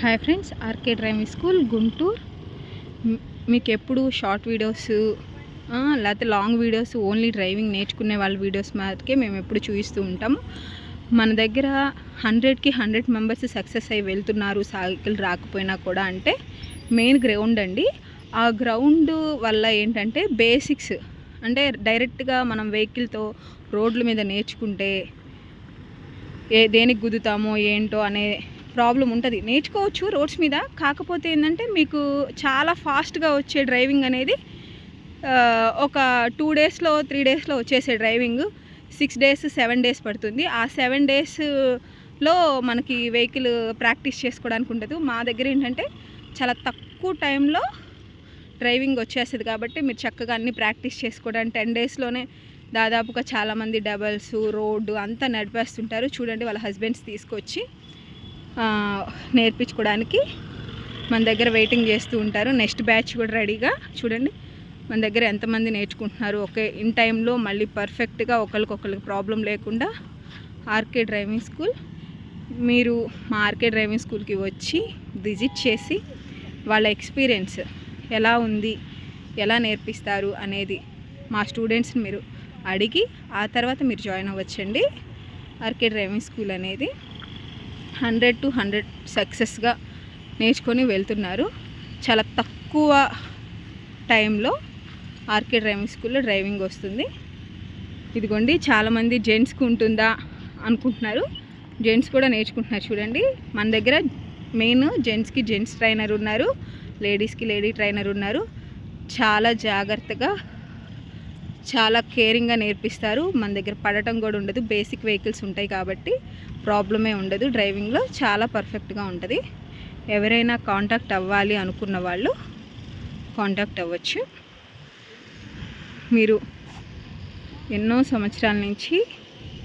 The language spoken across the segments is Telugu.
Hi friends RK driving school Guntur మీకు ఎప్పుడు షార్ట్ వీడియోస్ లేకపోతే లాంగ్ వీడియోస్ ఓన్లీ డ్రైవింగ్ నేర్చుకునే వాళ్ళ వీడియోస్ మాత్రమే మేము ఎప్పుడు చూపిస్తూ ఉంటాము. మన దగ్గర హండ్రెడ్కి హండ్రెడ్ మెంబర్స్ సక్సెస్ అయ్యి వెళ్తున్నారు సైకిల్ రాకపోయినా కూడా అంటే మెయిన్ గ్రౌండ్ అండి. ఆ గ్రౌండ్ వల్ల ఏంటంటే బేసిక్స్ అంటే డైరెక్ట్గా మనం వెహికల్తో రోడ్ల మీద నేర్చుకుంటే ఏ దేనికి గుద్దుతామో ఏంటో అనే ప్రాబ్లం ఉంటుంది. నేర్చుకోవచ్చు రోడ్స్ మీద కాకపోతే ఏంటంటే మీకు చాలా ఫాస్ట్గా వచ్చే డ్రైవింగ్ అనేది ఒక టూ డేస్లో త్రీ డేస్లో వచ్చేసే driving. Six days seven days పడుతుంది. ఆ సెవెన్ డేస్లో మనకి వెహికల్ ప్రాక్టీస్ చేసుకోవడానికి ఉంటుంది. మా దగ్గర ఏంటంటే చాలా తక్కువ టైంలో డ్రైవింగ్ వచ్చేస్తుంది కాబట్టి మీరు చక్కగా అన్ని ప్రాక్టీస్ చేసుకోవడానికి టెన్ డేస్లోనే దాదాపుగా చాలామంది డబల్స్ రోడ్డు అంతా నడిపేస్తుంటారు. చూడండి వాళ్ళ హస్బెండ్స్ తీసుకొచ్చి నేర్పించుకోవడానికి మన దగ్గర వెయిటింగ్ చేస్తూ ఉంటారు. నెక్స్ట్ బ్యాచ్ కూడా రెడీగా చూడండి. మన దగ్గర ఎంతమంది నేర్చుకుంటున్నారు? ఒకే ఇన్ టైంలో మళ్ళీ పర్ఫెక్ట్గా ఒకరికొకరికి ప్రాబ్లం లేకుండా ఆర్కే డ్రైవింగ్ స్కూల్ మీరు మా ఆర్కే డ్రైవింగ్ స్కూల్కి వచ్చి విజిట్ చేసి వాళ్ళ ఎక్స్పీరియన్స్ ఎలా ఉంది? ఎలా నేర్పిస్తారు? అనేది మా స్టూడెంట్స్ని మీరు అడిగి ఆ తర్వాత మీరు జాయిన్ అవ్వచ్చండి. ఆర్కే డ్రైవింగ్ స్కూల్ అనేది హండ్రెడ్ టు హండ్రెడ్ సక్సెస్గా నేర్చుకొని వెళ్తున్నారు. చాలా తక్కువ టైంలో ఆర్కే డ్రైవింగ్ స్కూల్లో డ్రైవింగ్ వస్తుంది. ఇదిగోండి చాలామంది జెంట్స్కి ఉంటుందా అనుకుంటున్నారు. జెంట్స్ కూడా నేర్చుకుంటున్నారు చూడండి. మన దగ్గర మెయిన్ జెంట్స్కి జెంట్స్ ట్రైనర్ ఉన్నారు. లేడీస్కి లేడీ ట్రైనర్ ఉన్నారు. చాలా జాగ్రత్తగా చాలా కేరింగ్గా నేర్పిస్తారు. మన దగ్గర పడటం కూడా ఉండదు. బేసిక్ వెహికల్స్ ఉంటాయి కాబట్టి ప్రాబ్లమే ఉండదు. డ్రైవింగ్లో చాలా పర్ఫెక్ట్గా ఉంటుంది. ఎవరైనా కాంటాక్ట్ అవ్వాలి అనుకున్న వాళ్ళు కాంటాక్ట్ అవ్వచ్చు. మీరు ఎన్నో సంవత్సరాల నుంచి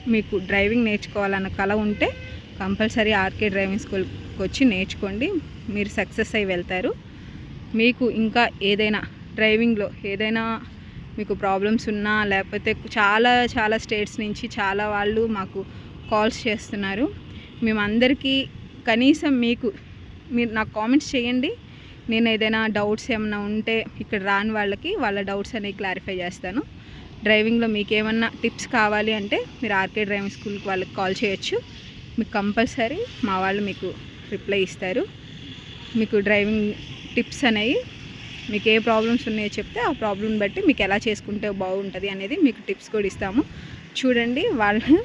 మీకు డ్రైవింగ్ నేర్చుకోవాలన్న కళ ఉంటే కంపల్సరీ ఆర్కే డ్రైవింగ్ స్కూల్కి వచ్చి నేర్చుకోండి. మీరు సక్సెస్ అయి వెళ్తారు. మీకు ఇంకా ఏదైనా డ్రైవింగ్లో ఏదైనా మీకు ప్రాబ్లమ్స్ ఉన్నా లేకపోతే చాలా చాలా స్టేట్స్ నుంచి చాలా వాళ్ళు మాకు కాల్స్ చేస్తున్నారు. మేమందరికీ కనీసం మీకు మీరు నాకు కామెంట్స్ చేయండి. నేను ఏదైనా డౌట్స్ ఏమైనా ఉంటే ఇక్కడ రాని వాళ్ళకి వాళ్ళ డౌట్స్ అనేవి క్లారిఫై చేస్తాను. డ్రైవింగ్లో మీకు ఏమన్నా టిప్స్ కావాలి అంటే మీరు ఆర్కే డ్రైవింగ్ స్కూల్కి వాళ్ళకి కాల్ చేయొచ్చు. మీకు కంపల్సరీ మా వాళ్ళు మీకు రిప్లై ఇస్తారు. మీకు డ్రైవింగ్ టిప్స్ అనేవి మీకు ఏ ప్రాబ్లమ్స్ ఉన్నాయో చెప్తే ఆ ప్రాబ్లం బట్టి మీకు ఎలా చేసుకుంటే బాగుంటుంది అనేది మీకు టిప్స్ కూడా ఇస్తాము. చూడండి వాళ్ళు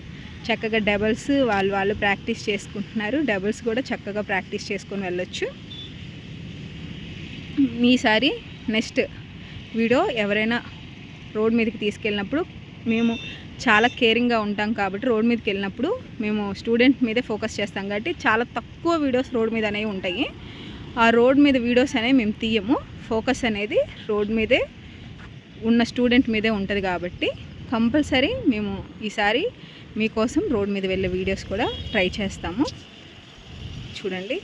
చక్కగా డబల్స్ వాళ్ళు వాళ్ళు ప్రాక్టీస్ చేసుకుంటున్నారు. డబల్స్ కూడా చక్కగా ప్రాక్టీస్ చేసుకొని వెళ్ళొచ్చు. మీసారి నెక్స్ట్ వీడియో ఎవరైనా రోడ్ మీదకి తీసుకెళ్ళినప్పుడు మేము చాలా కేరింగ్గా ఉంటాం కాబట్టి రోడ్ మీదకి వెళ్ళినప్పుడు మేము స్టూడెంట్ మీదే ఫోకస్ చేస్తాం కాబట్టి చాలా తక్కువ వీడియోస్ రోడ్ మీద అనేవి ఉంటాయి. ఆ రోడ్ మీద వీడియోస్ అనేవి మేము తీయము. ఫోకస్ అనేది రోడ్ మీదే ఉన్న స్టూడెంట్ మీదే ఉంటుంది కాబట్టి కంపల్సరీ మేము ఈసారి మీకోసం రోడ్ మీద వెళ్ళే వీడియోస్ కూడా ట్రై చేస్తాము. చూడండి.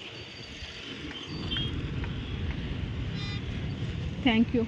Thank you